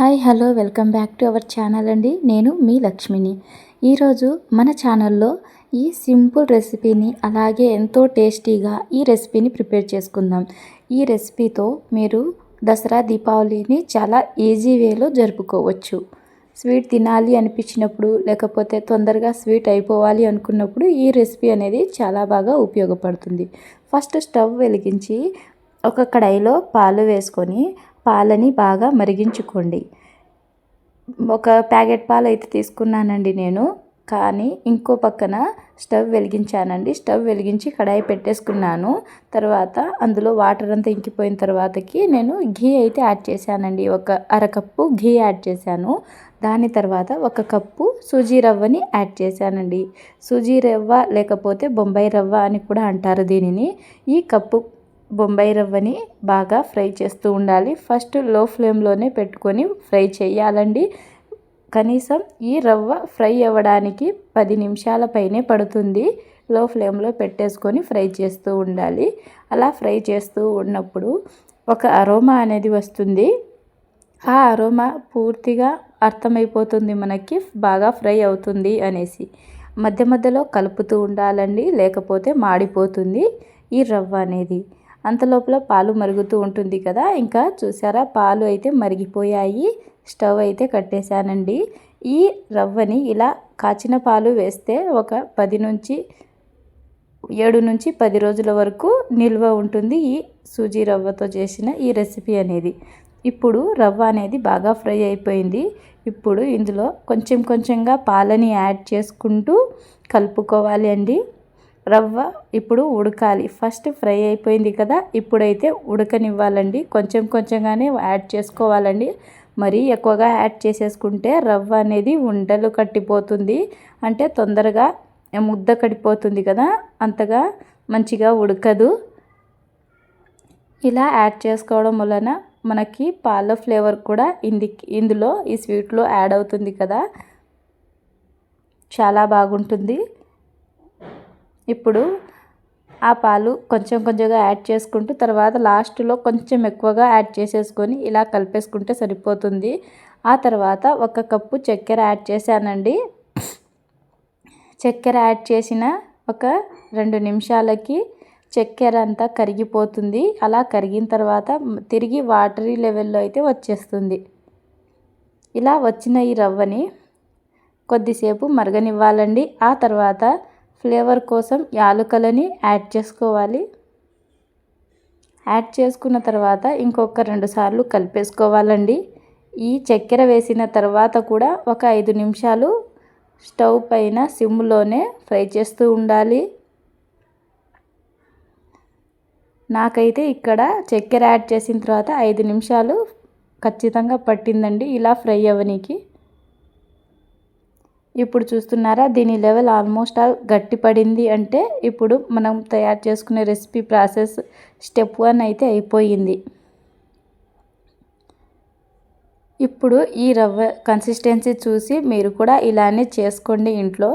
Hi hello welcome back to our channel అండి. నేను మీ లక్ష్మిని. ఈరోజు మన ఛానల్లో ఈ సింపుల్ రెసిపీని అలాగే ఎంతో టేస్టీగా ఈ రెసిపీని ప్రిపేర్ చేసుకుందాం. ఈ రెసిపీతో మీరు దసరా దీపావళిని చాలా ఈజీ వేలో జరుపుకోవచ్చు. స్వీట్ తినాలి అనిపించినప్పుడు లేకపోతే తొందరగా స్వీట్ అయిపోవాలి అనుకున్నప్పుడు ఈ రెసిపీ అనేది చాలా బాగా ఉపయోగపడుతుంది. ఫస్ట్ స్టవ్ వెలిగించి ఒక కడాయిలో పాలు వేసుకొని పాలని బాగా మరిగించుకోండి. ఒక ప్యాకెట్ పాలు అయితే తీసుకున్నానండి నేను. కానీ ఇంకో పక్కన స్టవ్ వెలిగించానండి. స్టవ్ వెలిగించి కడాయి పెట్టేసుకున్నాను. తర్వాత అందులో వాటర్ అంతా ఇంకిపోయిన తర్వాతకి నేను ఘీ అయితే యాడ్ చేశానండి. ఒక అరకప్పు ఘీ యాడ్ చేశాను. దాని తర్వాత ఒక కప్పు సూజీ రవ్వని యాడ్ చేశానండి. సూజీ రవ్వ లేకపోతే బొంబాయి రవ్వ అని కూడా అంటారు దీనిని. ఈ కప్పు బొంబాయి రవ్వని బాగా ఫ్రై చేస్తూ ఉండాలి. ఫస్ట్లో ఫ్లేమ్లోనే పెట్టుకొని ఫ్రై చేయాలండి. కనీసం ఈ రవ్వ ఫ్రై అవ్వడానికి పది నిమిషాల పైనే పడుతుంది. లో ఫ్లేమ్లో పెట్టేసుకొని ఫ్రై చేస్తూ ఉండాలి. అలా ఫ్రై చేస్తూ ఉన్నప్పుడు ఒక అరోమా అనేది వస్తుంది. ఆ అరోమా పూర్తిగా అర్థమైపోతుంది మనకి బాగా ఫ్రై అవుతుంది అనేసి. మధ్య మధ్యలో కలుపుతూ ఉండాలండి లేకపోతే మాడిపోతుంది ఈ రవ్వ అనేది. అంతలోపల పాలు మరుగుతూ ఉంటుంది కదా. ఇంకా చూసారా పాలు అయితే మరిగిపోయాయి. స్టవ్ అయితే కట్టేశానండి. ఈ రవ్వని ఇలా కాచిన పాలు వేస్తే ఒక పది నుంచి ఏడు నుంచి పది రోజుల వరకు నిల్వ ఉంటుంది ఈ సూజీ రవ్వతో చేసిన ఈ రెసిపీ అనేది. ఇప్పుడు రవ్వ అనేది బాగా ఫ్రై అయిపోయింది. ఇప్పుడు ఇందులో కొంచెం కొంచెంగా పాలని యాడ్ చేసుకుంటూ కలుపుకోవాలి అండి. రవ్వ ఇప్పుడు ఉడకాలి. ఫస్ట్ ఫ్రై అయిపోయింది కదా ఇప్పుడైతే ఉడకనివ్వాలండి. కొంచెం కొంచెంగానే యాడ్ చేసుకోవాలండి. మరీ ఎక్కువగా యాడ్ చేసేసుకుంటే రవ్వ అనేది ఉండలు కట్టిపోతుంది. అంటే తొందరగా ముద్ద కడిపోతుంది కదా అంతగా మంచిగా ఉడకదు. ఇలా యాడ్ చేసుకోవడం వలన మనకి పాల ఫ్లేవర్ కూడా ఇంది ఇందులో ఈ స్వీట్లో యాడ్ అవుతుంది కదా. చాలా బాగుంటుంది. ఇప్పుడు ఆ పాలు కొంచెం కొంచెంగా యాడ్ చేసుకుంటూ తర్వాత లాస్ట్లో కొంచెం ఎక్కువగా యాడ్ చేసేసుకొని ఇలా కలిపేసుకుంటే సరిపోతుంది. ఆ తర్వాత ఒక కప్పు చక్కెర యాడ్ చేశానండి. చక్కెర యాడ్ చేసిన ఒక రెండు నిమిషాలకి చక్కెర అంతా కరిగిపోతుంది. అలా కరిగిన తర్వాత తిరిగి వాటరీ లెవెల్లో అయితే వచ్చేస్తుంది. ఇలా వచ్చిన ఈ రవ్వని కొద్దిసేపు మరగనివ్వాలండి. ఆ తర్వాత ఫ్లేవర్ కోసం యాలకలని యాడ్ చేసుకోవాలి. యాడ్ చేసుకున్న తర్వాత ఇంకొక రెండు సార్లు కలిపేసుకోవాలండి. ఈ చక్కెర వేసిన తర్వాత కూడా ఒక ఐదు నిమిషాలు స్టవ్ పైన సిమ్లోనే ఫ్రై చేస్తూ ఉండాలి. నాకైతే ఇక్కడ చక్కెర యాడ్ చేసిన తర్వాత ఐదు నిమిషాలు ఖచ్చితంగా పట్టిందండి. ఇలా ఫ్రై అవ్వనీకి. ఇప్పుడు చూస్తున్నారా దీని లెవెల్ ఆల్మోస్ట్ ఆల్ గట్టి పడింది అంటే ఇప్పుడు మనం తయారు చేసుకునే రెసిపీ ప్రాసెస్ స్టెప్ వన్ అయితే అయిపోయింది. ఇప్పుడు ఈ రవ్వ కన్సిస్టెన్సీ చూసి మీరు కూడా ఇలానే చేసుకోండి ఇంట్లో.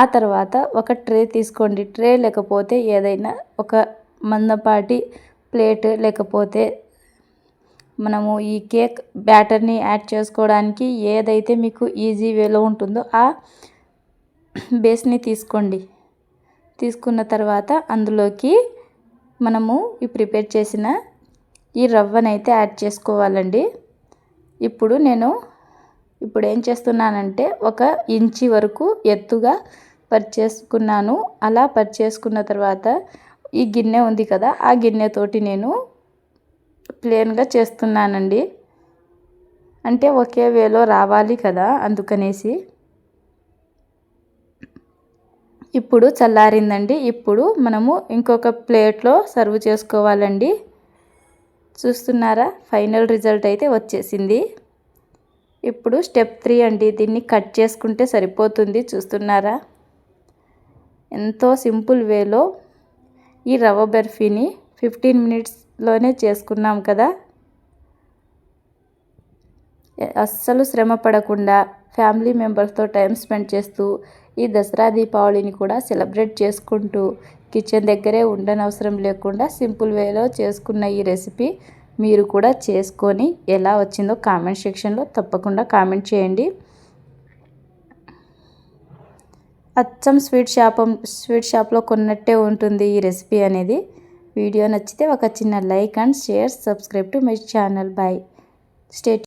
ఆ తర్వాత ఒక ట్రే తీసుకోండి. ట్రే లేకపోతే ఏదైనా ఒక మందపాటి ప్లేట్ లేకపోతే మనము ఈ కేక్ బ్యాటర్ని యాడ్ చేసుకోవడానికి ఏదైతే మీకు ఈజీ వేలో ఉంటుందో ఆ బేస్ని తీసుకోండి. తీసుకున్న తర్వాత అందులోకి మనము ఈ ప్రిపేర్ చేసిన ఈ రవ్వనైతే యాడ్ చేసుకోవాలండి. ఇప్పుడు నేను ఇప్పుడు ఏం చేస్తున్నానంటే ఒక ఇంచి వరకు ఎత్తుగా పరిచేసుకున్నాను. అలా పరిచేసుకున్న తర్వాత ఈ గిన్నె ఉంది కదా ఆ గిన్నెతోటి నేను ప్లేన్గా చేస్తున్నానండి. అంటే ఒకే వేలో రావాలి కదా అందుకనేసి. ఇప్పుడు చల్లారిందండి. ఇప్పుడు మనము ఇంకొక ప్లేట్లో సర్వ్ చేసుకోవాలండి. చూస్తున్నారా? ఫైనల్ రిజల్ట్ అయితే వచ్చేసింది. ఇప్పుడు స్టెప్ త్రీ అండి. దీన్ని కట్ చేసుకుంటే సరిపోతుంది. చూస్తున్నారా? ఎంతో సింపుల్ వేలో ఈ రవ్వ బర్ఫీని ఫిఫ్టీన్ మినిట్స్ లోనే చేసుకున్నాం కదా. అస్సలు శ్రమ పడకుండా ఫ్యామిలీ మెంబర్స్తో టైం స్పెండ్ చేస్తూ ఈ దసరా దీపావళిని కూడా సెలబ్రేట్ చేసుకుంటూ కిచెన్ దగ్గరే ఉండనవసరం లేకుండా సింపుల్ వేలో చేసుకున్న ఈ రెసిపీ మీరు కూడా చేసుకొని ఎలా వచ్చిందో కామెంట్ సెక్షన్లో తప్పకుండా కామెంట్ చేయండి. అచ్చం స్వీట్ షాప్ స్వీట్ షాప్లో కొన్నట్టే ఉంటుంది ఈ రెసిపీ అనేది. వీడియో నచ్చితే ఒక చిన్న like and share subscribe to my channel. Bye. State